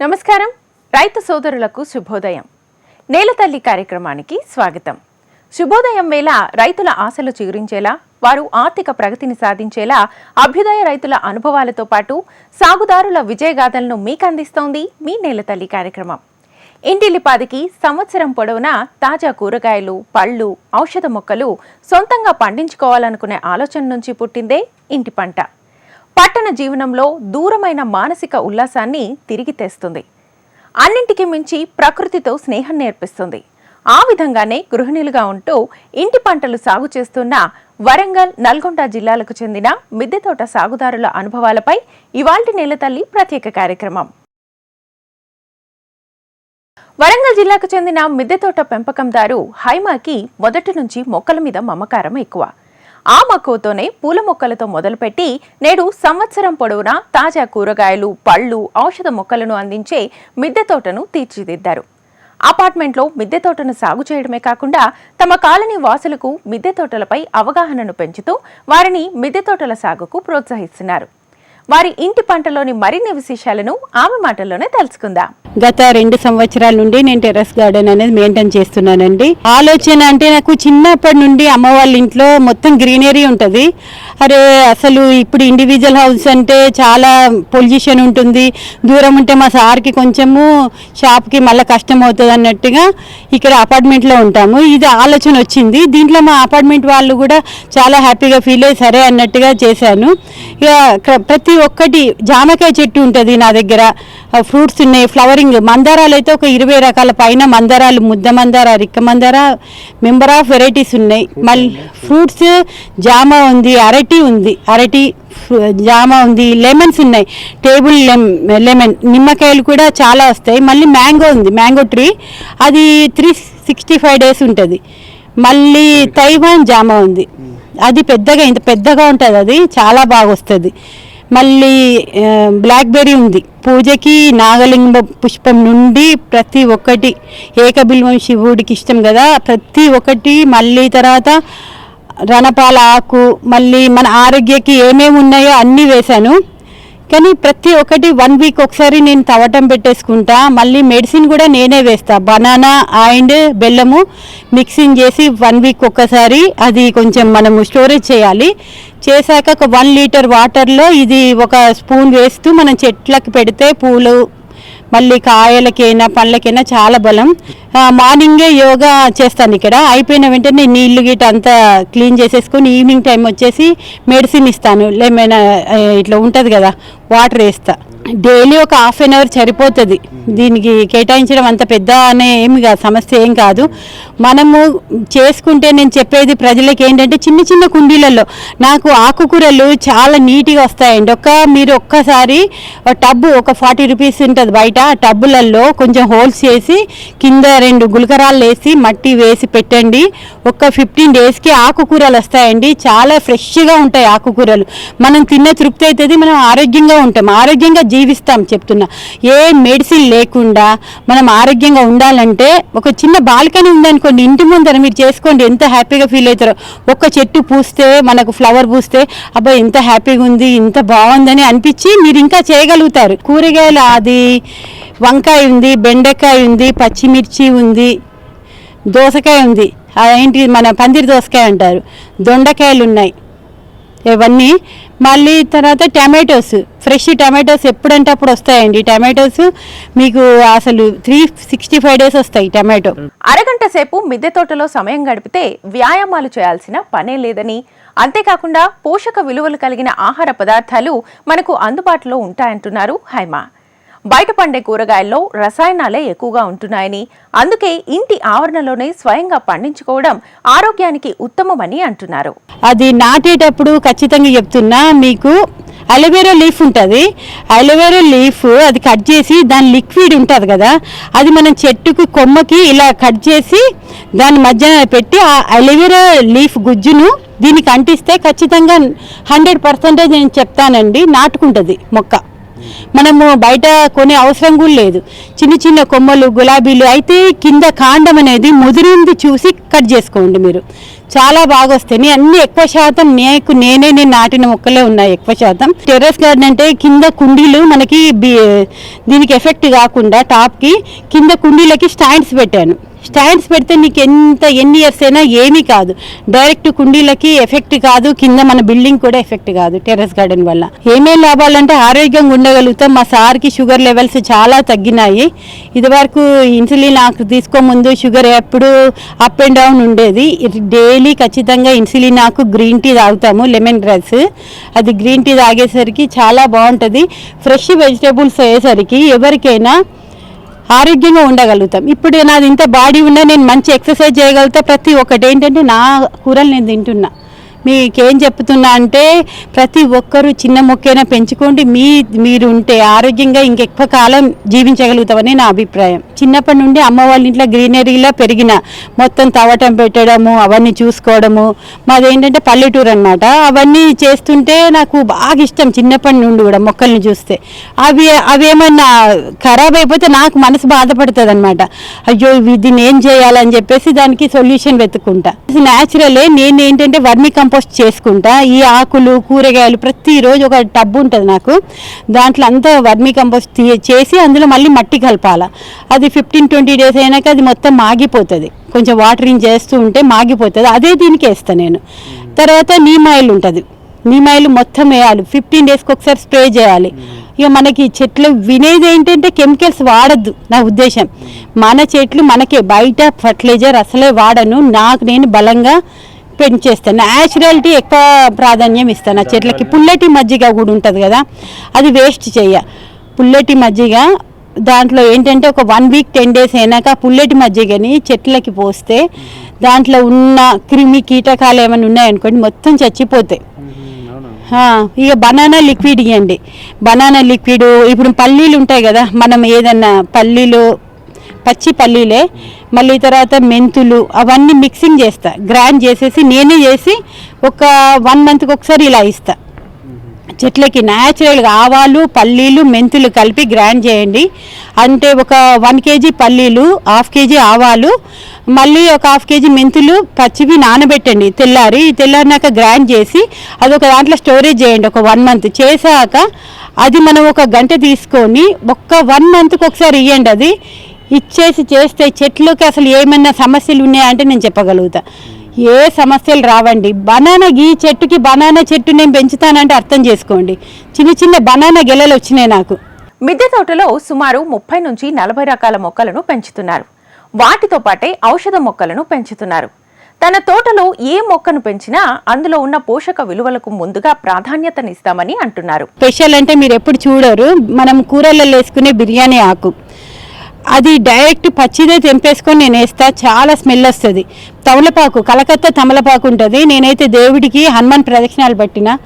నమస్కారం. రైతు సోదరులకు శుభోదయం. నేలతల్లి కార్యక్రమానికి స్వాగతం. శుభోదయం వేళ రైతుల ఆశలు చిగురించేలా వారు ఆర్థిక ప్రగతిని సాధించేలా అభ్యుదయ రైతుల అనుభవాలతో పాటు సాగుదారుల విజయగాథలను మీకు అందిస్తోంది మీ నేలతల్లి కార్యక్రమం. ఇంటిల్లిపాదికి సంవత్సరం పొడవునా తాజా కూరగాయలు పళ్ళు ఔషధ మొక్కలు సొంతంగా పండించుకోవాలనుకునే ఆలోచన నుంచి పుట్టిందే ఇంటి పంట. పట్టణ జీవనంలో దూరమైన మానసిక ఉల్లాసాన్ని తిరిగి తెస్తుంది. అన్నింటికి మించి ప్రకృతితో స్నేహం నేర్పిస్తుంది. ఆ విధంగానే గృహిణులుగా ఉంటూ ఇంటి పంటలు సాగు చేస్తున్న వరంగల్ నల్గొండ జిల్లాలకు చెందిన మిద్దె తోట సాగుదారుల అనుభవాలపై ఇవాల్టి నేలతల్లి ప్రత్యేక కార్యక్రమం. వరంగల్ జిల్లాకు చెందిన మిద్దె తోట పెంపకందారు హైమాకి మొదటి నుంచి మొక్కల మీద మమకారం ఎక్కువ. ఆ మక్కువతోనే పూల మొక్కలతో మొదలుపెట్టి నేడు సంవత్సరం పొడవునా తాజా కూరగాయలు పళ్ళు ఔషధ మొక్కలను అందించే మిద్దె తోటను తీర్చిదిద్దారు. అపార్ట్మెంట్లో మిద్దె తోటను సాగు చేయడమే కాకుండా తమ కాలనీ వాసులకు మిద్దె తోటలపై అవగాహనను పెంచుతూ వారిని మిద్దె తోటల సాగుకు ప్రోత్సహిస్తున్నారు. వారి ఇంటి పంటలోని మరిన్ని విశేషాలను ఆమె మాటల్లోనే తెలుసుకుందాం. గత రెండు సంవత్సరాల నుండి నేను టెర్రస్ గార్డెన్ అనేది మెయింటైన్ చేస్తున్నానండి. ఆలోచన అంటే నాకు చిన్నప్పటి నుండి అమ్మ వాళ్ళ ఇంట్లో మొత్తం గ్రీనరీ ఉంటుంది. అరే అసలు ఇప్పుడు ఇండివిజువల్ హౌస్ అంటే చాలా పొల్యూషన్ ఉంటుంది. దూరం ఉంటే మా సార్కి కొంచెము షాప్కి మళ్ళీ కష్టం అవుతుంది అన్నట్టుగా ఇక్కడ అపార్ట్మెంట్లో ఉంటాము. ఇది ఆలోచన వచ్చింది. దీంట్లో మా అపార్ట్మెంట్ వాళ్ళు కూడా చాలా హ్యాపీగా ఫీల్ అయ్యి సరే అన్నట్టుగా చేశాను. ఇక ప్రతి ఒక్కటి జామకాయ చెట్టు ఉంటుంది నా దగ్గర. ఫ్రూట్స్ ఉన్నాయి ఫ్లవరింగ్. మందారాలు అయితే ఒక ఇరవై రకాల పైన మందారాలు ముద్ద మందార రిక్క మందార మెంబర్ ఆఫ్ వెరైటీస్ ఉన్నాయి. మళ్ళీ ఫ్రూట్స్ జామ ఉంది అరటి ఉంది అరటి జామ ఉంది లెమన్స్ ఉన్నాయి. Table lemon. నిమ్మకాయలు కూడా చాలా వస్తాయి. మళ్ళీ మ్యాంగో ఉంది మ్యాంగో ట్రీ. అది త్రీ సిక్స్టీ ఫైవ్ డేస్ ఉంటుంది. మళ్ళీ తైవాన్ జామ ఉంది. అది పెద్దగా ఇంత పెద్దగా ఉంటుంది అది చాలా బాగా వస్తుంది. మళ్ళీ బ్లాక్బెర్రీ ఉంది. పూజకి నాగలింగ పుష్పం నుండి ప్రతి ఒక్కటి ఏకబిల్వం శివుడికి ఇష్టం కదా ప్రతి ఒక్కటి మళ్ళీ తర్వాత రణపాల ఆకు మళ్ళీ మన ఆరోగ్యకి ఏమేమి ఉన్నాయో అన్నీ వేశాను. కానీ ప్రతి ఒక్కటి వన్ వీక్ ఒకసారి నేను తవ్వటం పెట్టేసుకుంటా. మళ్ళీ మెడిసిన్ కూడా నేనే వేస్తా. బనానా అండ్ బెల్లము మిక్సింగ్ చేసి వన్ వీక్ ఒక్కసారి అది కొంచెం మనము స్టోరేజ్ చేయాలి. చేశాక ఒక వన్ లీటర్ వాటర్లో ఇది ఒక స్పూన్ వేస్తూ మనం చెట్లకు పెడితే పూలు మళ్ళీ కాయలకైనా పళ్ళకైనా చాలా బలం. మార్నింగే యోగా చేస్తాను ఇక్కడ. అయిపోయిన వెంటనే నీళ్ళు గిట్ట అంతా క్లీన్ చేసేసుకొని ఈవినింగ్ టైం వచ్చేసి మెడిసిన్ ఇస్తాను. లేమైనా ఇట్లా ఉంటుంది కదా వాటర్ వేస్తా. డైలీ ఒక హాఫ్ అన్ అవర్ సరిపోతుంది. దీనికి కేటాయించడం అంత పెద్ద అనే ఏమి కాదు సమస్య ఏం కాదు. మనము చేసుకుంటే నేను చెప్పేది ప్రజలకు ఏంటంటే చిన్న చిన్న కుండీలలో నాకు ఆకుకూరలు చాలా నీట్గా వస్తాయండి. ఒక మీరు ఒక్కసారి టబ్బు ఒక ఫార్టీ రూపీస్ ఉంటుంది బయట ఆ టబ్బులలో కొంచెం హోల్స్ చేసి కింద రెండు గులకరాలు వేసి మట్టి వేసి పెట్టండి. ఒక ఫిఫ్టీన్ డేస్కి ఆకుకూరలు వస్తాయండి. చాలా ఫ్రెష్గా ఉంటాయి ఆకుకూరలు. మనం తిన్న తృప్తి అవుతుంది మనం ఆరోగ్యంగా ఉంటాం ఆరోగ్యంగా జీవిస్తాం చెప్తున్నా. ఏ మెడిసిన్ లేకుండా మనం ఆరోగ్యంగా ఉండాలంటే ఒక చిన్న బాల్కనీ ఉందనుకోండి ఇంటి ముందర మీరు చేసుకోండి ఎంత హ్యాపీగా ఫీల్ అవుతారో. ఒక్క చెట్టు పూస్తే మనకు ఫ్లవర్ పూస్తే అబ్బా ఎంత హ్యాపీగా ఉంది ఇంత బాగుందని అనిపించి మీరు ఇంకా చేయగలుగుతారు. కూరగాయలు అది వంకాయ ఉంది బెండకాయ ఉంది పచ్చిమిర్చి ఉంది దోసకాయ ఉంది. అదేంటి మన పందిరి దోసకాయ అంటారు. దొండకాయలు ఉన్నాయి ఇవన్నీ. మళ్ళీ తర్వాత టమాటోస్. ఫ్రెష్ టమాటోస్ ఎప్పుడంటే అప్పుడు వస్తాయండి. టమాటోస్ మీకు అసలు త్రీ సిక్స్టీ ఫైవ్ డేస్ వస్తాయి టమాటో. అరగంట సేపు మిద్దె తోటలో సమయం గడిపితే వ్యాయామాలు చేయాల్సిన పనే లేదని. అంతేకాకుండా పోషక విలువలు కలిగిన ఆహార పదార్థాలు మనకు అందుబాటులో ఉంటాయంటున్నారు హైమా. బయట పండే కూరగాయల్లో రసాయనాలే ఎక్కువగా ఉంటున్నాయని. అందుకే ఇంటి ఆవరణలోనే స్వయంగా పండించుకోవడం ఆరోగ్యానికి ఉత్తమమని అంటున్నారు. అది నాటేటప్పుడు ఖచ్చితంగా చెప్తున్నా మీకు. అలోవేరా లీఫ్ ఉంటుంది. అలోవేరా లీఫ్ అది కట్ చేసి దాని లిక్విడ్ ఉంటుంది కదా అది మనం చెట్టుకు కొమ్మకి ఇలా కట్ చేసి దాని మధ్యన పెట్టి ఆ అలోవేరా లీఫ్ గుజ్జును దీనికి అంటిస్తే ఖచ్చితంగా హండ్రెడ్ పర్సెంటేజ్ నేను చెప్తానండి నాటుకుంటుంది మొక్క. మనము బయట కొనే అవసరం కూడా లేదు. చిన్న చిన్న కొమ్మలు గులాబీలు అయితే కింద కాండం అనేది ముదిరింది చూసి కట్ చేసుకోండి మీరు. చాలా బాగా వస్తాయి. అన్ని ఎక్కువ శాతం నేను నేనే నేను నాటిన మొక్కలే ఉన్నాయి ఎక్కువ శాతం. టెర్రస్ గార్డెన్ అంటే కింద కుండీలు మనకి దీనికి ఎఫెక్ట్ కాకుండా టాప్కి కింద కుండీలకి స్టాండ్స్ పెట్టాను. స్టాండ్స్ పెడితే నీకు ఎంత ఎన్ని ఇయర్స్ అయినా ఏమీ కాదు. డైరెక్ట్ కుండీలకి ఎఫెక్ట్ కాదు కింద మన బిల్డింగ్ కూడా ఎఫెక్ట్ కాదు టెర్రస్ గార్డెన్ వల్ల. ఏమేం లాభాలంటే ఆరోగ్యంగా ఉండగలుగుతాం. మా సార్కి షుగర్ లెవెల్స్ చాలా తగ్గినాయి. ఇదివరకు ఇన్సులిన్ ఆకు తీసుకోముందు షుగర్ ఎప్పుడు అప్ అండ్ డౌన్ ఉండేది. డైలీ ఖచ్చితంగా ఇన్సులిన్ ఆకు గ్రీన్ టీ తాగుతాము లెమన్ గ్రాస్ అది గ్రీన్ టీ తాగేసరికి చాలా బాగుంటుంది. ఫ్రెష్ వెజిటేబుల్స్ అయ్యేసరికి ఎవరికైనా ఆరోగ్యంగా ఉండగలుగుతాం. ఇప్పుడు నాది ఇంత బాడీ ఉన్నా నేను మంచి ఎక్సర్సైజ్ చేయగలుగుతా ప్రతి ఒక్కటి. ఏంటంటే నా కూరలు నేను తింటున్నా. మీకేం చెప్తున్నా అంటే ప్రతి ఒక్కరూ చిన్న మొక్కైనా పెంచుకోండి. మీ మీరు ఉంటే ఆరోగ్యంగా ఇంకెక్కువ కాలం జీవించగలుగుతామని నా అభిప్రాయం. చిన్నప్పటి నుండి అమ్మ వాళ్ళ ఇంట్లో గ్రీనరీలో పెరిగిన మొత్తం తవ్వటం పెట్టడము అవన్నీ చూసుకోవడము. మాది ఏంటంటే పల్లెటూరు అనమాట అవన్నీ చేస్తుంటే నాకు బాగా ఇష్టం చిన్నప్పటి నుండి కూడా మొక్కల్ని చూస్తే. అవి అవి ఏమన్నా ఖరాబ్ అయిపోతే నాకు మనసు బాధపడుతుంది అనమాట అయ్యో దీన్ని ఏం చేయాలని చెప్పేసి దానికి సొల్యూషన్ వెతుక్కుంటా. న్యాచురలే నేను ఏంటంటే వర్మి కంపోస్ట్ చేసుకుంటా. ఈ ఆకులు కూరగాయలు ప్రతిరోజు ఒక టబ్ ఉంటుంది నాకు. దాంట్లో అంతా వర్మి కంపోస్ట్ తీ- చేసి అందులో మళ్ళీ మట్టి కలపాల. అది ఫిఫ్టీన్ ట్వంటీ డేస్ అయినాక అది మొత్తం మాగిపోతుంది. కొంచెం వాటరింగ్ చేస్తూ ఉంటే మాగిపోతుంది. అదే దీనికి వేస్తాను నేను. తర్వాత నీమ్ ఆయిల్ ఉంటుంది. నీమ్ ఆయిల్ మొత్తం వేయాలి. ఫిఫ్టీన్ డేస్కి ఒకసారి స్ప్రే చేయాలి. ఇక మనకి చెట్లు వినేది ఏంటంటే కెమికల్స్ వాడద్దు. నా ఉద్దేశం. మన చెట్లు మనకే బయట ఫర్టిలైజర్ అసలే వాడను. నాకు నేను బలంగా పెంచేస్తాను. న్యాచురాలిటీ ఎక్కువ ప్రాధాన్యం ఇస్తాను. ఆ చెట్లకి పుల్లటి మజ్జిగ కూడా ఉంటుంది కదా. అది వేస్ట్ చెయ్య. పుల్లటి మజ్జిగ దాంట్లో ఏంటంటే ఒక వన్ వీక్ టెన్ డేస్ అయినాక పుల్లటి మజ్జిగని చెట్లకి పోస్తే దాంట్లో ఉన్న క్రిమి కీటకాలు ఏమైనా ఉన్నాయనుకోండి మొత్తం చచ్చిపోతాయి. ఇక బనానా లిక్విడ్ ఇవ్వండి బనానా లిక్విడ్ ఇప్పుడు పల్లీలు ఉంటాయి కదా మనం ఏదన్నా పల్లీలు పచ్చి పల్లీలే మళ్ళీ తర్వాత మెంతులు అవన్నీ మిక్సింగ్ చేస్తా. గ్రైండ్ చేసేసి నేనే చేసి ఒక వన్ మంత్కి ఒకసారి ఇలా ఇస్తా. చెట్లకి న్యాచురల్గా ఆవాలు పల్లీలు మెంతులు కలిపి గ్రైండ్ చేయండి. అంటే ఒక వన్ కేజీ పల్లీలు హాఫ్ కేజీ ఆవాలు మళ్ళీ ఒక హాఫ్ కేజీ మెంతులు పచ్చివి నానబెట్టండి తెల్లారి. తెల్లారినాక గ్రైండ్ చేసి అది ఒక దాంట్లో స్టోరేజ్ చేయండి ఒక వన్ మంత్ చేశాక అది మనం ఒక గంట తీసుకొని ఒక్క వన్ మంత్కి ఒకసారి ఇవ్వండి అది. ఇచ్చేసి చేస్తే చెట్లకి అసలు ఏమైనా సమస్యలు ఉన్నాయంటే నేను చెప్పగలుగుతాను ఏ సమస్యలు రావండి. బనానా ఈ చెట్టుకి బనానా చెట్టు నేను పెంచుతానంటే అర్థం చేసుకోండి. చిన్న చిన్న బనానా గెలలు వచ్చినాయి నాకు. మిద్దె తోటలో సుమారు ముప్పై నుంచి నలభై రకాల మొక్కలను పెంచుతున్నారు. వాటితో పాటే ఔషధ మొక్కలను పెంచుతున్నారు. తన తోటలో ఏ మొక్కను పెంచినా అందులో ఉన్న పోషక విలువలకు ముందుగా ప్రాధాన్యతనిస్తామని అంటున్నారు. స్పెషల్ అంటే మీరు ఎప్పుడు చూడరు. మనం కూరలలో వేసుకునే బిర్యానీ ఆకు. అది డైరెక్ట్ పచ్చిదే తెంపేసుకొని నేను వేస్తా. చాలా స్మెల్ వస్తుంది. తమలపాకు కలకత్తా తమలపాకు ఉంటుంది. నేనైతే దేవుడికి హనుమాన్ ప్రదక్షిణాలు పట్టిన.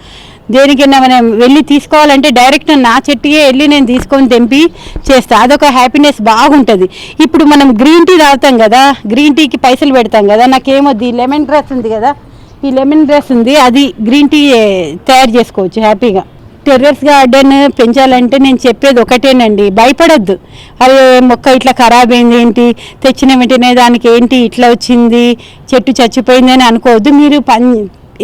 దేనికైనా మనం వెళ్ళి తీసుకోవాలంటే డైరెక్ట్ నా చెట్టుకే వెళ్ళి నేను తీసుకొని తెంపి చేస్తా. అదొక హ్యాపీనెస్ బాగుంటుంది. ఇప్పుడు మనం గ్రీన్ టీ తాగుతాం కదా గ్రీన్ టీకి పైసలు పెడతాం కదా నాకేమొద్ది. ఈ లెమన్ గ్రాస్ ఉంది కదా ఈ లెమన్ గ్రాస్ ఉంది. అది గ్రీన్ టీ తయారు చేసుకోవచ్చు హ్యాపీగా. టెర్రస్ గార్డెన్ పెంచాలంటే నేను చెప్పేది ఒకటేనండి. భయపడొద్దు. అరే మొక్క ఇట్లా ఖరాబ్ అయింది ఏంటి తెచ్చిన వెంటనే దానికి ఏంటి ఇట్లా వచ్చింది? చెట్టు చచ్చిపోయింది అని అనుకోవద్దు. మీరు పన్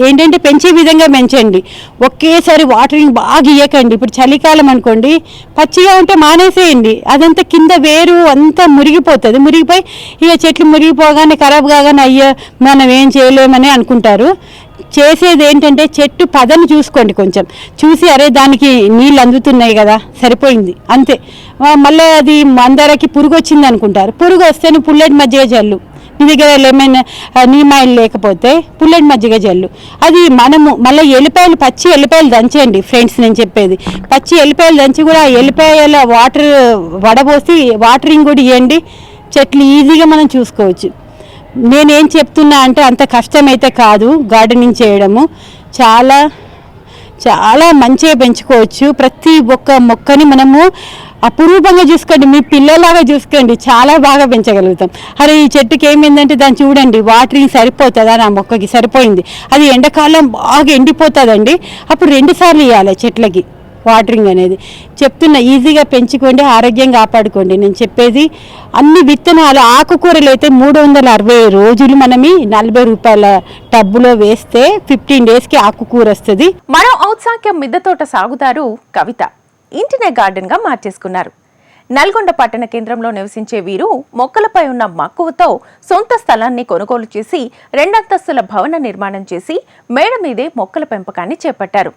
ఏంటంటే పెంచే విధంగా పెంచండి. ఒకేసారి వాటరింగ్ బాగా ఇవ్వకండి ఇప్పుడు చలికాలం అనుకోండి పచ్చిగా ఉంటే మానేసేయండి. అదంతా కింద వేరు అంతా మురిగిపోతుంది. మురిగిపోయి ఇక చెట్లు మురిగిపోగానే ఖరాబ్ కాగానే అయ్యో మనం ఏం చేయలేమని అనుకుంటారు. చేసేది ఏంటంటే చెట్టు పదను చూసుకోండి కొంచెం. చూసి అరే దానికి నీళ్ళు అందుతున్నాయి కదా సరిపోయింది. అంతే. మళ్ళీ అది మందారకి పురుగు వచ్చింది అనుకుంటారు. పురుగు వస్తే నువ్వు పుల్లటి మజ్జిగ జల్లు. నీ దగ్గర లెమన్ నీమాయిల్ లేకపోతే పుల్లటి మజ్జిగ జల్లు. అది మనము మళ్ళీ ఎల్లిపాయలు పచ్చి ఎల్లిపాయలు దంచేయండి ఫ్రెండ్స్ నేను చెప్పేది. పచ్చి ఎల్లిపాయలు దంచి కూడా ఎల్లిపాయల వాటర్ వడబోసి వాటరింగ్ కూడా ఇవ్వండి చెట్లు ఈజీగా మనం చూసుకోవచ్చు. నేనేం చెప్తున్నా అంటే అంత కష్టమైతే కాదు గార్డెనింగ్ చేయడము. చాలా చాలా మంచిగా పెంచుకోవచ్చు. ప్రతి ఒక్క మొక్కని మనము అపురూపంగా చూసుకోండి. మీ పిల్లలాగా చూసుకోండి. చాలా బాగా పెంచగలుగుతాం. అరే ఈ చెట్టుకి ఏమైందంటే దాన్ని చూడండి. వాటరింగ్ సరిపోతుందా? నా మొక్కకి సరిపోయింది. అది ఎండాకాలం బాగా ఎండిపోతుందండి. అప్పుడు రెండుసార్లు ఇవ్వాలి చెట్లకి. వాటరింగ్ అనేది. చెప్తున్నా ఈజీగా పెంచుకోండి ఆరోగ్యం కాపాడుకోండి. నేను చెప్పేది అన్ని విత్తనాలు ఆకుకూరలు అయితే మూడు వందల అరవై రోజులు మనమి నలభై రూపాయల టబ్బులో వేస్తే ఫిఫ్టీన్ డేస్కి ఆకుకూర వస్తుంది. మరో ఔత్సాహ్యం మిద్దె తోట సాగుతారు కవిత. ఇంటినే గార్డెన్గా మార్చేసుకున్నారు. నల్గొండ పట్టణ కేంద్రంలో నివసించే వీరు మొక్కలపై ఉన్న మక్కువతో సొంత స్థలాన్ని కొనుగోలు చేసి రెండంతస్తుల భవన నిర్మాణం చేసి మేడ మీదే మొక్కల పెంపకాన్ని చేపట్టారు.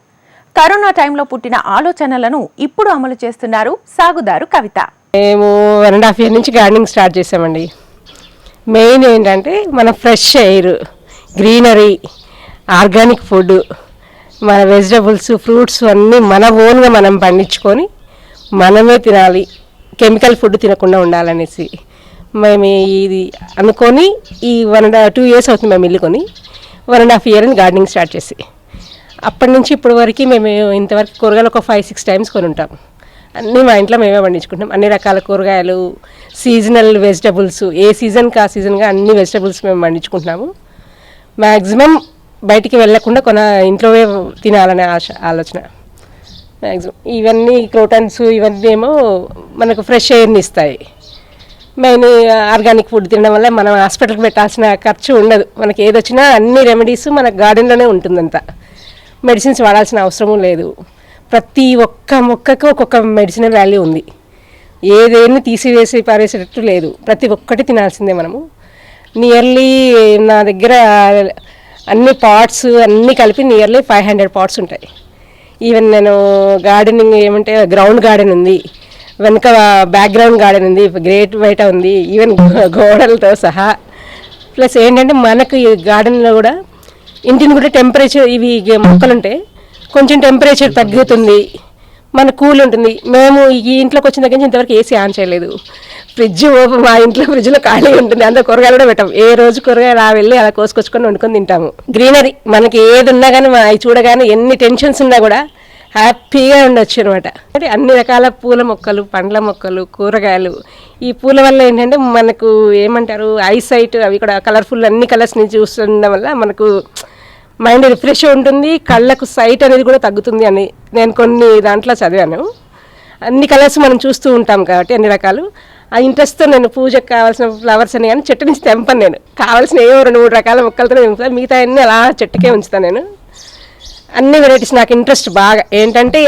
కరోనా టైంలో పుట్టిన ఆలోచనలను ఇప్పుడు అమలు చేస్తున్నారు సాగుదారు కవిత. మేము వన్ అండ్ హాఫ్ ఇయర్ నుంచి గార్డెనింగ్ స్టార్ట్ చేసామండి. మెయిన్ ఏంటంటే మన fresh air greenery organic food మన వెజిటబుల్స్ ఫ్రూట్స్ అన్నీ మన ఓన్గా మనం పండించుకొని మనమే తినాలి. కెమికల్ ఫుడ్ తినకుండా ఉండాలనేసి మేము ఇది అనుకొని ఈ వన్ అండ్ టూ ఇయర్స్ అవుతుంది మేము ఇల్లు కొని వన్ అండ్ హాఫ్ ఇయర్ అని గార్డెనింగ్ స్టార్ట్ చేసి. అప్పటి నుంచి ఇప్పటి వరకు మేము ఇంతవరకు కూరగాయలు ఒక ఫైవ్ సిక్స్ టైమ్స్ కొని ఉంటాం అన్నీ మా ఇంట్లో మేమే పండించుకుంటాం. అన్ని రకాల కూరగాయలు సీజనల్ వెజిటబుల్స్ ఏ సీజన్కి ఆ సీజన్గా అన్ని వెజిటబుల్స్ మేము పండించుకుంటున్నాము. మ్యాక్సిమం బయటికి వెళ్ళకుండా కొన ఇంట్లోవే తినాలనే ఆశ ఆలోచన. మ్యాక్సిమం ఇవన్నీ క్రోటన్స్ ఇవన్నీ ఏమో మనకు ఫ్రెష్ ఎయిర్ని ఇస్తాయి. మెయిన్ ఆర్గానిక్ ఫుడ్ తినడం వల్ల మనం హాస్పిటల్కి పెట్టాల్సిన ఖర్చు ఉండదు. మనకి ఏదొచ్చినా అన్ని రెమెడీస్ మన గార్డెన్లోనే ఉంటుందంతా. మెడిసిన్స్ వాడాల్సిన అవసరము లేదు. ప్రతి ఒక్క మొక్కకు ఒక్కొక్క మెడిసిన్ వాల్యూ ఉంది. ఏదేమి తీసివేసి పారేసేటట్టు లేదు. ప్రతి ఒక్కటి తినాల్సిందే మనము. నియర్లీ నా దగ్గర అన్ని పాట్స్ అన్నీ కలిపి నియర్లీ ఫైవ్ హండ్రెడ్ పార్ట్స్ ఉంటాయి. ఈవెన్ నేను గార్డెనింగ్ ఏమంటే గ్రౌండ్ గార్డెన్ ఉంది. వెనక బ్యాక్గ్రౌండ్ గార్డెన్ ఉంది. గ్రేట్ బయట ఉంది. ఈవెన్ గోడలతో సహా. ప్లస్ ఏంటంటే మనకు ఈ గార్డెన్లో కూడా ఇంటిని కూడా టెంపరేచర్ ఇవి గ- మొక్కలుంటే కొంచెం టెంపరేచర్ తగ్గుతుంది. మన కూల్ ఉంటుంది. మేము ఈ ఇంట్లోకి వచ్చిన దగ్గర నుంచి ఇంతవరకు ఏసీ ఆన్ చేయలేదు. ఫ్రిడ్జ్ ఓపెన్ మా ఇంట్లో ఫ్రిడ్జ్లో ఖాళీ ఉంటుంది. అంత కూరగాయలు కూడా పెట్టాం. ఏ రోజు కూరగాయలు ఆ వెళ్ళి అలా కోసుకొచ్చుకొని వండుకొని తింటాము. గ్రీనరీ మనకి ఏది ఉన్నా కానీ మా అవి చూడగానే ఎన్ని టెన్షన్స్ ఉన్నా కూడా హ్యాపీగా ఉండొచ్చు అనమాట అంటే అన్ని రకాల పూల మొక్కలు పండ్ల మొక్కలు కూరగాయలు. ఈ పూల వల్ల ఏంటంటే మనకు ఏమంటారు? ఐసైట్ అవి కూడా కలర్ఫుల్ అన్ని కలర్స్ని చూస్తుండడం వల్ల మనకు మైండ్ రిఫ్రెష్ ఉంటుంది కళ్ళకు సైట్ అనేది కూడా తగ్గుతుంది అని నేను కొన్ని దాంట్లో చదివాను. అన్ని కలర్స్ మనం చూస్తూ ఉంటాం కాబట్టి అన్ని రకాలు. ఆ ఇంట్రెస్ట్తో నేను పూజకు కావాల్సిన ఫ్లవర్స్ అని కానీ చెట్టు నుంచి తెంపను నేను. కావాల్సిన ఏవో రెండు మూడు రకాల మొక్కలతో తెంపుతాను. మిగతా అన్నీ అలా చెట్టుకే ఉంచుతాను నేను. అన్ని వెరైటీస్ నాకు ఇంట్రెస్ట్ బాగా. ఏంటంటే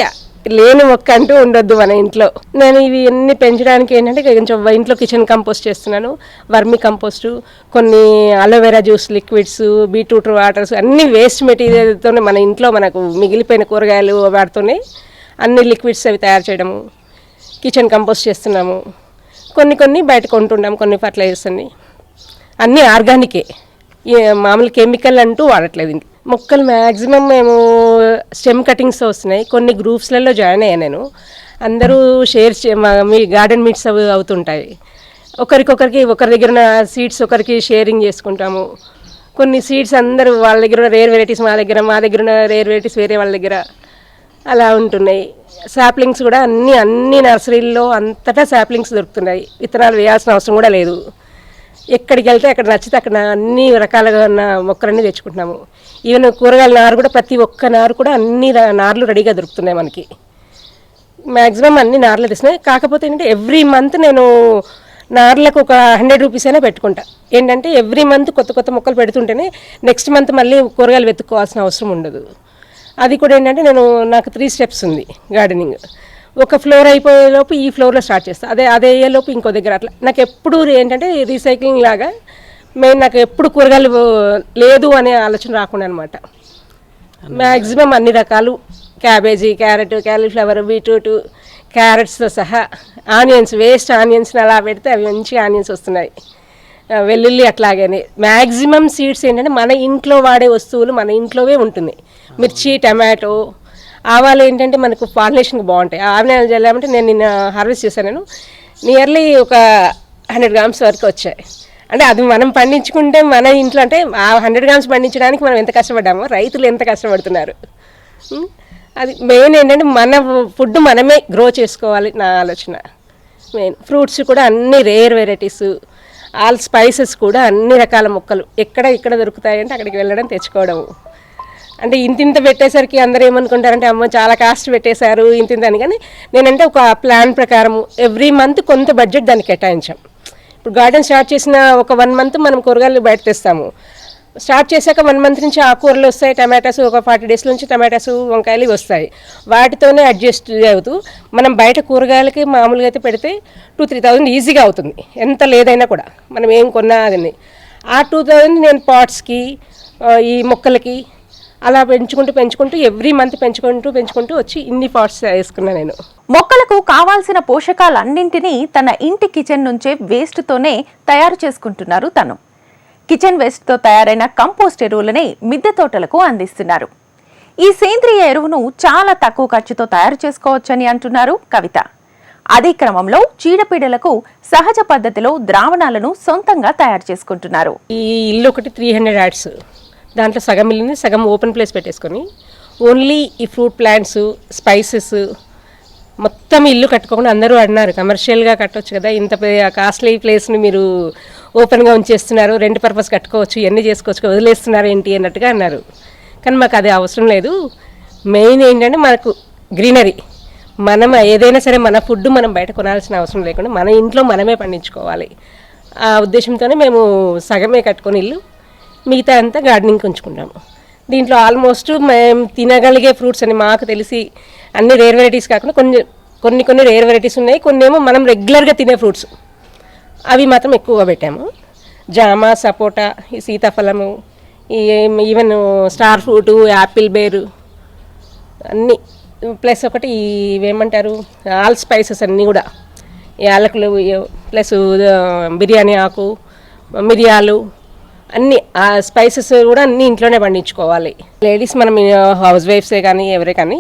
లేని మొక్క అంటూ ఉండొద్దు మన ఇంట్లో. నేను ఇవి అన్ని పెంచడానికి ఏంటంటే కొంచెం ఇంట్లో కిచెన్ కంపోస్ట్ చేస్తున్నాను. వర్మి కంపోస్ట్ కొన్ని aloe vera juice liquids beetroot waters అన్ని వేస్ట్ మెటీరియల్తోనే మన ఇంట్లో మనకు మిగిలిపోయిన కూరగాయలు వాటితోనే అన్ని లిక్విడ్స్ అవి తయారు చేయడము కిచెన్ కంపోస్ట్ చేస్తున్నాము. కొన్ని కొన్ని బయట కొంటున్నాము కొన్ని ఫర్టిలైజర్స్ అన్ని. అన్నీ ఆర్గానికే మామూలు కెమికల్ అంటూ వాడట్లేదు మొక్కలు మ్యాక్సిమం మేము స్టెమ్ కటింగ్స్ వస్తున్నాయి. కొన్ని గ్రూప్స్లలో జాయిన్ అయ్యాను నేను. అందరూ షేర్ చే- మా- మీ గార్డెన్ మీట్స్ అవి అవుతుంటాయి. ఒకరికొకరికి ఒకరి దగ్గర ఉన్న సీడ్స్ ఒకరికి షేరింగ్ చేసుకుంటాము. కొన్ని సీడ్స్ అందరూ వాళ్ళ దగ్గర ఉన్న రేర్ వెరైటీస్ మా దగ్గర మా దగ్గర ఉన్న రేర్ వెరైటీస్ వేరే వాళ్ళ దగ్గర అలా ఉంటున్నాయి. సాప్లింగ్స్ కూడా అన్ని అన్ని నర్సరీల్లో అంతటా సాప్లింగ్స్ దొరుకుతున్నాయి. విత్తనాలు వేయాల్సిన అవసరం కూడా లేదు. ఎక్కడికి వెళ్తే అక్కడ నచ్చితే అక్కడ అన్ని రకాలుగా ఉన్న మొక్కలన్నీ తెచ్చుకుంటున్నాము. ఈవెన్ కూరగాయల నారు కూడా ప్రతి ఒక్క నారు కూడా అన్ని నార్లు రెడీగా దొరుకుతున్నాయి మనకి. మ్యాక్సిమం అన్ని నార్లు తెస్తున్నాయి. కాకపోతే ఏంటంటే ఎవ్రీ మంత్ నేను నార్లకు ఒక హండ్రెడ్ రూపీస్ అయినా పెట్టుకుంటా. ఏంటంటే ఎవ్రీ మంత్ కొత్త కొత్త మొక్కలు పెడుతుంటేనే నెక్స్ట్ మంత్ మళ్ళీ కూరగాయలు వెతుక్కోవాల్సిన అవసరం ఉండదు. అది కూడా ఏంటంటే నేను నాకు త్రీ స్టెప్స్ ఉంది గార్డెనింగ్ ఒక ఫ్లోర్ అయిపోయేలోపు ఈ ఫ్లోర్లో స్టార్ట్ చేస్తాను అదే అదే అయ్యేలోపు ఇంకో దగ్గర అట్లా. నాకు ఎప్పుడు ఏంటంటే రీసైక్లింగ్ లాగా మెయిన్ నాకు ఎప్పుడు కూరగాయలు లేదు అనే ఆలోచన రాకుండా అనమాట మ్యాక్సిమం అన్ని రకాలు. క్యాబేజీ క్యారెట్ క్యాలీఫ్లవర్ బీట్రూట్ క్యారెట్స్తో సహా ఆనియన్స్ వేస్ట్ ఆనియన్స్ని అలా పెడితే అవి మంచి ఆనియన్స్ వస్తున్నాయి. వెల్లుల్లి అట్లాగనే. మ్యాక్సిమం సీడ్స్ ఏంటంటే మన ఇంట్లో వాడే వస్తువులు మన ఇంట్లోవే ఉంటుంది. మిర్చి టమాటో ఆవాలు ఏంటంటే మనకు పాలినేషన్కి బాగుంటాయి. ఆవిన చల్లామంటే నేను నిన్న హార్వెస్ట్ చేశాను నేను. నియర్లీ ఒక హండ్రెడ్ గ్రామ్స్ వరకు వచ్చాయి. అంటే అది మనం పండించుకుంటే మన ఇంట్లో అంటే ఆ హండ్రెడ్ గ్రామ్స్ పండించడానికి మనం ఎంత కష్టపడ్డామో రైతులు ఎంత కష్టపడుతున్నారు. అది మెయిన్ ఏంటంటే మన ఫుడ్ మనమే గ్రో చేసుకోవాలి నా ఆలోచన. మెయిన్ ఫ్రూట్స్ కూడా అన్ని రేర్ వెరైటీస్ ఆల్ స్పైసెస్ కూడా అన్ని రకాల మొక్కలు ఎక్కడ ఇక్కడ దొరుకుతాయంటే అక్కడికి వెళ్ళడం తెచ్చుకోవడము. అంటే ఇంత ఇంత పెట్టేసరికి అందరూ ఏమనుకుంటారంటే అమ్మ చాలా కాస్ట్ పెట్టేశారు ఇంత ఇంత అని. కానీ నేనంటే ఒక ప్లాన్ ప్రకారం ఎవ్రీ మంత్ కొంత బడ్జెట్ దానికి కేటాయించాం. ఇప్పుడు గార్డెన్ స్టార్ట్ చేసిన ఒక వన్ మంత్ మనం కూరగాయలు బయట తెస్తాము. స్టార్ట్ చేశాక వన్ మంత్ నుంచి ఆకుకూరలు వస్తాయి టమాటాస్ ఒక ఫార్టీ డేస్ నుంచి టమాటాస్ వంకాయలు వస్తాయి. వాటితోనే అడ్జస్ట్ అవుతూ మనం బయట కూరగాయలకి మామూలుగా అయితే పెడితే టూ త్రీ థౌజండ్ ఈజీగా అవుతుంది. ఎంత లేదైనా కూడా మనం ఏం కొన్నా అదని ఆ టూ థౌజండ్ నేను పాట్స్కి ఈ మొక్కలకి అలా పెంచుకుంటూ పెంచుకుంటూ ఎవ్రీ మంత్ పెంచుకుంటూ పెంచుకుంటూ వచ్చి ఇన్ని పాట్స్ వేసుకున్నా నేను. మొక్కలకు కావాల్సిన పోషకాలన్నింటినీ తన ఇంటి కిచెన్ నుంచే వేస్ట్తోనే తయారు చేసుకుంటున్నారు తను. కిచెన్ వేస్ట్తో తయారైన కంపోస్ట్ ఎరువులనే మిద్దె తోటలకు అందిస్తున్నారు. ఈ సేంద్రియ ఎరువును చాలా తక్కువ ఖర్చుతో తయారు చేసుకోవచ్చని అంటున్నారు కవిత. అదే క్రమంలో చీడపీడలకు సహజ పద్ధతిలో ద్రావణాలను సొంతంగా తయారు చేసుకుంటున్నారు. ఈ ఇల్లు ఒకటి త్రీ హండ్రెడ్ యాడ్స్ దాంట్లో సగం ఇల్లుని సగం ఓపెన్ ప్లేస్ పెట్టేసుకొని ఓన్లీ ఈ ఫ్రూట్ ప్లాంట్స్ స్పైసెస్ మొత్తం ఇల్లు కట్టుకోకుండా అందరూ అన్నారు. కమర్షియల్గా కట్టొచ్చు కదా. ఇంత కాస్ట్లీ ప్లేస్ని మీరు ఓపెన్గా ఉంచేస్తున్నారు. రెంట్ పర్పస్ కట్టుకోవచ్చు ఇవన్నీ చేసుకోవచ్చు వదిలేస్తున్నారు ఏంటి అన్నట్టుగా అన్నారు. కానీ మాకు అది అవసరం లేదు. మెయిన్ ఏంటంటే మనకు గ్రీనరీ మనం ఏదైనా సరే మన ఫుడ్ మనం బయట కొనాల్సిన అవసరం లేకుండా మన ఇంట్లో మనమే పండించుకోవాలి. ఆ ఉద్దేశంతోనే మేము సగమే కట్టుకొని ఇల్లు మిగతా అంతా గార్డెనింగ్కి ఉంచుకుంటాము దీంట్లో ఆల్మోస్ట్ మేము తినగలిగే ఫ్రూట్స్ అని మాకు తెలిసి అన్ని రేర్ వెరైటీస్ కాకుండా కొన్ని కొన్ని కొన్ని రేర్ వెరైటీస్ ఉన్నాయి. కొన్ని ఏమో మనం రెగ్యులర్గా తినే ఫ్రూట్స్. అవి మాత్రం ఎక్కువగా పెట్టాము. జామ సపోటా ఈ సీతాఫలము ఈ ఈవెన్ స్టార్ ఫ్రూటు యాపిల్ బేరు అన్నీ. ప్లస్ ఒకటి ఇవేమంటారు ఆల్ స్పైసెస్ అన్నీ కూడా. యాలకులు ప్లస్ బిర్యానీ ఆకు మిరియాలు అన్ని ఆ స్పైసెస్ కూడా అన్నీ ఇంట్లోనే పండించుకోవాలి. లేడీస్ మనం హౌస్ వైఫ్సే కానీ ఎవరే కానీ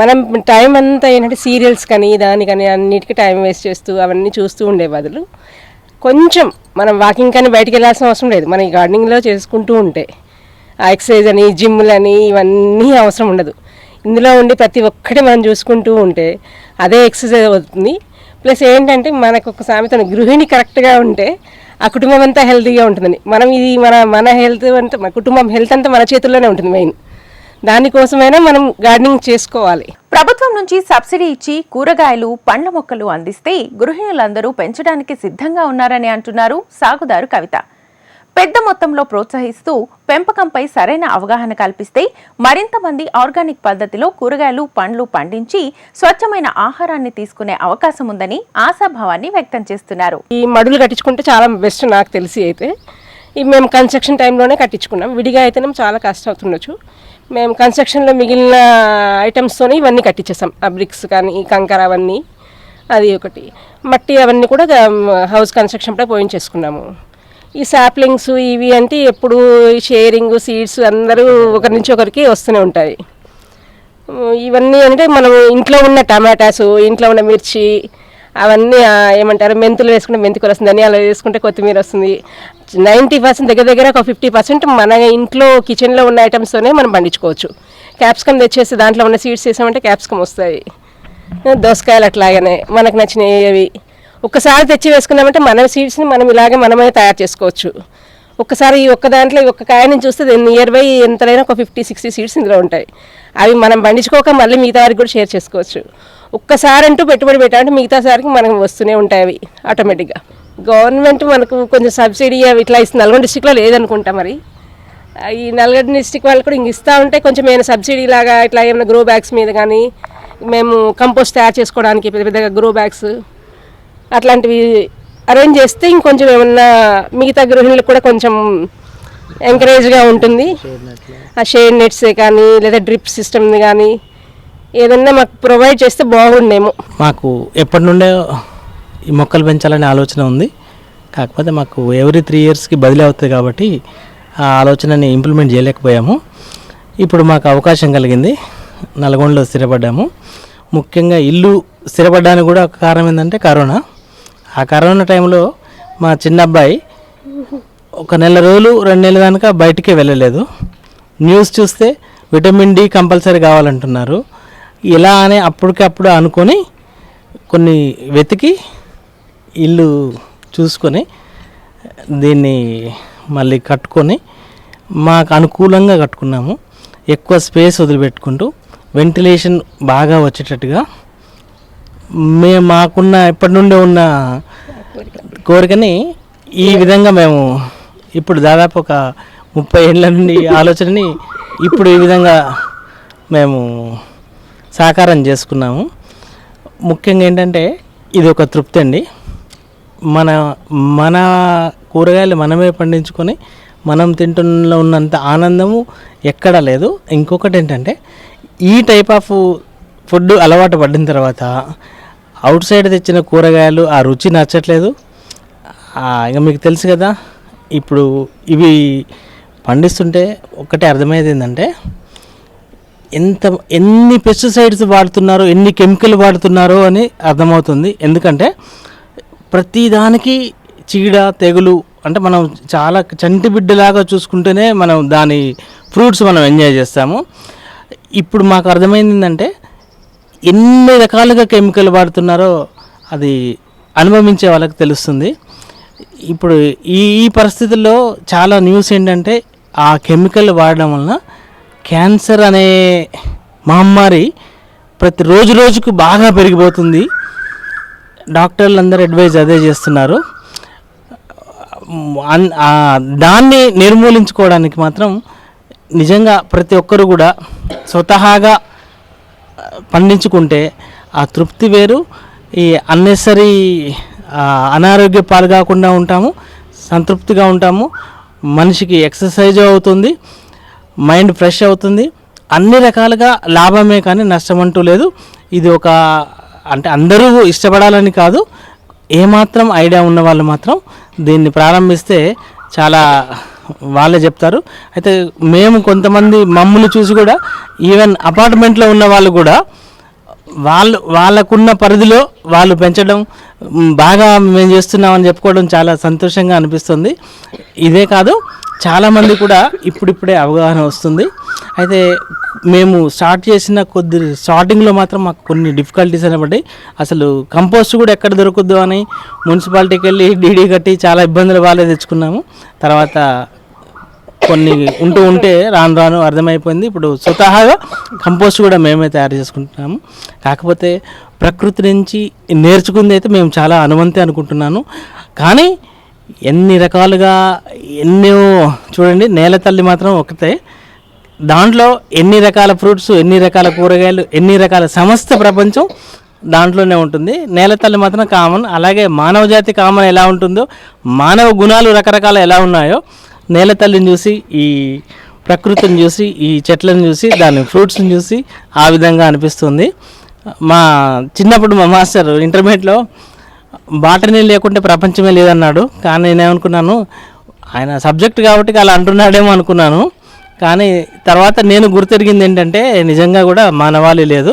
మనం టైం అంతా ఏంటంటే సీరియల్స్ కానీ దానికని అన్నిటికీ టైం వేస్ట్ చేస్తూ అవన్నీ చూస్తూ ఉండే బదులు కొంచెం మనం వాకింగ్ కానీ బయటికి వెళ్ళాల్సిన అవసరం లేదు. మనం ఈ గార్డెనింగ్లో చేసుకుంటూ ఉంటే ఆ ఎక్సర్సైజ్ అని జిమ్లని ఇవన్నీ అవసరం ఉండదు. ఇందులో ఉండి ప్రతి ఒక్కటి మనం చూసుకుంటూ ఉంటే అదే ఎక్సర్సైజ్ అవుతుంది. ప్లస్ ఏంటంటే మనకు ఒక సామెత గృహిణి కరెక్ట్గా ఉంటే ఆ కుటుంబం అంతా హెల్తీగా ఉంటుందని. మనం ఇది మన మన హెల్త్ అంటే మన కుటుంబం హెల్త్ అంతా మన చేతుల్లోనే ఉంటుంది మెయిన్. దానికోసమైనా మనం గార్డెనింగ్ చేసుకోవాలి. ప్రభుత్వం నుంచి సబ్సిడీ ఇచ్చి కూరగాయలు పండ్ల మొక్కలు అందిస్తే గృహిణులందరూ పెంచడానికి సిద్ధంగా ఉన్నారని అంటున్నారు సాగుదారు కవిత. పెద్ద మొత్తంలో ప్రోత్సహిస్తూ పెంపకంపై సరైన అవగాహన కల్పిస్తే మరింత మంది ఆర్గానిక్ పద్ధతిలో కూరగాయలు పండ్లు పండించి స్వచ్ఛమైన ఆహారాన్ని తీసుకునే అవకాశం ఉందని ఆశాభావాన్ని వ్యక్తం చేస్తున్నారు. ఈ మడులు కట్టించుకుంటే చాలా బెస్ట్ నాకు తెలిసి అయితే. మేము కన్స్ట్రక్షన్ టైంలోనే కట్టించుకున్నాం. విడిగా అయితేనే చాలా కష్టం అవుతుండొచ్చు మేము కన్స్ట్రక్షన్లో మిగిలిన ఐటమ్స్తోనే ఇవన్నీ కట్టించేసాం. ఆ బ్రిక్స్ కానీ కంకర అవన్నీ అది ఒకటి. మట్టి అవన్నీ కూడా హౌస్ కన్స్ట్రక్షన్ పై పోయించేసుకున్నాము. ఈ సాప్లింగ్స్ ఇవి అంటే ఎప్పుడు షేరింగ్ సీడ్స్ అందరూ ఒకరి నుంచి ఒకరికి వస్తూనే ఉంటాయి. ఇవన్నీ అంటే మనం ఇంట్లో ఉన్న టమాటాస్ ఇంట్లో ఉన్న మిర్చి అవన్నీ ఏమంటారు మెంతులు వేసుకుంటే మెంతికూర వస్తుంది ధనియాలు వేసుకుంటే కొత్తిమీర వస్తుంది. నైంటీ పర్సెంట్ దగ్గర దగ్గర ఒక ఫిఫ్టీ పర్సెంట్ మన ఇంట్లో కిచెన్లో ఉన్న ఐటమ్స్తోనే మనం పండించుకోవచ్చు. క్యాప్సికమ్ తెచ్చేసి దాంట్లో ఉన్న సీడ్స్ వేసామంటే క్యాప్సికమ్ వస్తాయి. దోసకాయలు అట్లాగనే మనకు నచ్చినవి అవి. ఒక్కసారి తెచ్చి వేసుకున్నామంటే మన సీడ్స్ని మనం ఇలాగే మనమే తయారు చేసుకోవచ్చు. ఒక్కసారి ఈ ఒక్క దాంట్లో ఈ ఒక్క కాయని చూస్తే నియర్ బై ఎంతైనా ఒక ఫిఫ్టీ సిక్స్టీ సీడ్స్ ఇందులో ఉంటాయి. అవి మనం పండించుకోక మళ్ళీ మిగతా వారికి కూడా షేర్ చేసుకోవచ్చు. ఒక్కసారి అంటూ పెట్టుబడి పెట్టాలంటే మిగతా సారికి మనకు వస్తూనే ఉంటాయి అవి ఆటోమేటిక్గా గవర్నమెంట్ మనకు కొంచెం సబ్సిడీ అవి ఇట్లా ఇస్తుంది నల్గొండ డిస్టిక్లో లేదనుకుంటా మరి. ఈ నల్గొండ డిస్టిక్ వాళ్ళు కూడా ఇంక ఇస్తూ ఉంటే కొంచెం ఏమైనా సబ్సిడీ లాగా ఇట్లా ఏమైనా గ్రో బ్యాగ్స్ మీద కానీ మేము కంపోస్ట్ తయారు చేసుకోవడానికి పెద్ద పెద్దగా గ్రో బ్యాగ్స్ అట్లాంటివి అరేంజ్ చేస్తే ఇంకొంచెం ఏమన్నా మిగతా గృహిణులకు కూడా కొంచెం ఎంకరేజ్గా ఉంటుంది. ఆ షేడ్ నెట్సే కానీ లేదా డ్రిప్ సిస్టమ్ కానీ ఏదన్నా మాకు ప్రొవైడ్ చేస్తే బాగుండేమో. మాకు ఎప్పటి నుండే ఈ మొక్కలు పెంచాలనే ఆలోచన ఉంది. కాకపోతే మాకు ఎవ్రీ త్రీ ఇయర్స్కి బదిలీ అవుతుంది కాబట్టి ఆ ఆలోచనని ఇంప్లిమెంట్ చేయలేకపోయాము. ఇప్పుడు మాకు అవకాశం కలిగింది. నల్గొండలో స్థిరపడ్డాము. ముఖ్యంగా ఇల్లు స్థిరపడడానికి కూడా ఒక కారణం ఏంటంటే కరోనా. ఆ కరోనా టైంలో మా చిన్న అబ్బాయి ఒక నెల రోజులు రెండు నెలల కనుక బయటికే వెళ్ళలేదు. న్యూస్ చూస్తే విటమిన్ డి కంపల్సరీ కావాలంటున్నారు. ఇలా అని అప్పటికప్పుడు అనుకొని కొన్ని వెతికి ఇల్లు చూసుకొని దీన్ని మళ్ళీ కట్టుకొని మాకు అనుకూలంగా కట్టుకున్నాము. ఎక్కువ స్పేస్ వదిలిపెట్టుకుంటూ వెంటిలేషన్ బాగా వచ్చేటట్టుగా మేము మాకున్న ఎప్పటి నుండి ఉన్న కోరికని ఈ విధంగా మేము ఇప్పుడు దాదాపు ఒక ముప్పై ఏళ్ళ నుండి ఆలోచనని ఇప్పుడు ఈ విధంగా మేము సాకారం చేసుకున్నాము. ముఖ్యంగా ఏంటంటే ఇది ఒక తృప్తి అండి. మన మన కూరగాయలు మనమే పండించుకొని మనం తింటున్న ఉన్నంత ఆనందము ఎక్కడా లేదు. ఇంకొకటి ఏంటంటే ఈ టైప్ ఆఫ్ ఫుడ్ అలవాటు పడిన తర్వాత అవుట్ సైడ్ తెచ్చిన కూరగాయలు ఆ రుచి నచ్చట్లేదు. ఇంకా మీకు తెలుసు కదా ఇప్పుడు ఇవి పండిస్తుంటే ఒకటే అర్థమయ్యేది ఏంటంటే ఎంత ఎన్ని పెస్టిసైడ్స్ వాడుతున్నారో ఎన్ని కెమికల్ వాడుతున్నారో అని అర్థమవుతుంది. ఎందుకంటే ప్రతి దానికి చీడ తెగులు అంటే మనం చాలా చంటి బిడ్డలాగా చూసుకుంటేనే మనం దాని ఫ్రూట్స్ మనం ఎంజాయ్ చేస్తాము. ఇప్పుడు మాకు అర్థమైంది ఏంటంటే ఎన్ని రకాలుగా కెమికల్ వాడుతున్నారో అది అనుభవించే వాళ్ళకి తెలుస్తుంది. ఇప్పుడు ఈ ఈ పరిస్థితుల్లో చాలా న్యూస్ ఏంటంటే ఆ కెమికల్ వాడడం వలన క్యాన్సర్ అనే మహమ్మారి ప్రతి రోజు రోజుకు బాగా పెరిగిపోతుంది. డాక్టర్లు అందరూ అడ్వైజ్ అదే చేస్తున్నారు. అన్- దాన్ని నిర్మూలించుకోవడానికి మాత్రం నిజంగా ప్రతి ఒక్కరు కూడా స్వతహాగా పండించుకుంటే ఆ తృప్తి వేరు. ఈ అన్నెసరీ అనారోగ్య పాలు కాకుండా ఉంటాము సంతృప్తిగా ఉంటాము. మనిషికి ఎక్సర్సైజ్ అవుతుంది మైండ్ ఫ్రెష్ అవుతుంది. అన్ని రకాలుగా లాభమే కానీ నష్టం అంటూ లేదు. ఇది ఒక అంటే అందరూ ఇష్టపడాలని కాదు. ఏమాత్రం ఐడియా ఉన్న వాళ్ళు మాత్రం దీన్ని ప్రారంభిస్తే చాలా వాళ్ళే చెప్తారు. అయితే మేము కొంతమంది మమ్మల్ని చూసి కూడా ఈవెన్ అపార్ట్మెంట్లో ఉన్న వాళ్ళు కూడా వాళ్ళు వాళ్ళకున్న పరిధిలో వాళ్ళు పెంచడం బాగా మేము చేస్తున్నామని చెప్పుకోవడం చాలా సంతోషంగా అనిపిస్తుంది. ఇదే కాదు చాలామంది కూడా ఇప్పుడిప్పుడే అవగాహన వస్తుంది. అయితే మేము స్టార్ట్ చేసిన కొద్ది స్టార్టింగ్లో మాత్రం మాకు కొన్ని డిఫికల్టీస్ అనేబడ్డాయి అసలు కంపోస్ట్ కూడా ఎక్కడ దొరుకుద్దు అని మున్సిపాలిటీకి వెళ్ళి డీడీ కట్టి చాలా ఇబ్బందులు వాళ్ళే తెచ్చుకున్నాము. తర్వాత కొన్ని ఉంటూ ఉంటే రాను రాను అర్థమైపోయింది. ఇప్పుడు స్వతహాగా కంపోస్ట్ కూడా మేమే తయారు చేసుకుంటున్నాము. కాకపోతే ప్రకృతి నుంచి నేర్చుకుంది అయితే మేము చాలా అనువంతే అనుకుంటున్నాను. కానీ ఎన్ని రకాలుగా ఎన్నో చూడండి నేల తల్లి మాత్రం ఒకటే. దాంట్లో ఎన్ని రకాల ఫ్రూట్స్ ఎన్ని రకాల కూరగాయలు ఎన్ని రకాల సమస్త ప్రపంచం దాంట్లోనే ఉంటుంది. నేల తల్లి మాత్రం కామన్. అలాగే మానవ జాతి కామన్ ఎలా ఉంటుందో మానవ గుణాలు రకరకాల ఎలా ఉన్నాయో నేల తల్లిని చూసి ఈ ప్రకృతిని చూసి ఈ చెట్లను చూసి దాని ఫ్రూట్స్ని చూసి ఆ విధంగా అనిపిస్తుంది. మా చిన్నప్పుడు మా మాస్టర్ ఇంటర్మీడియట్లో బాటనీ లేకుంటే ప్రపంచమే లేదన్నాడు. కానీ నేనేమనుకున్నాను ఆయన సబ్జెక్ట్ కాబట్టి అలా అంటున్నాడేమో అనుకున్నాను. కానీ తర్వాత నేను గుర్తెరిగింది ఏంటంటే నిజంగా కూడా మానవాళి లేదు.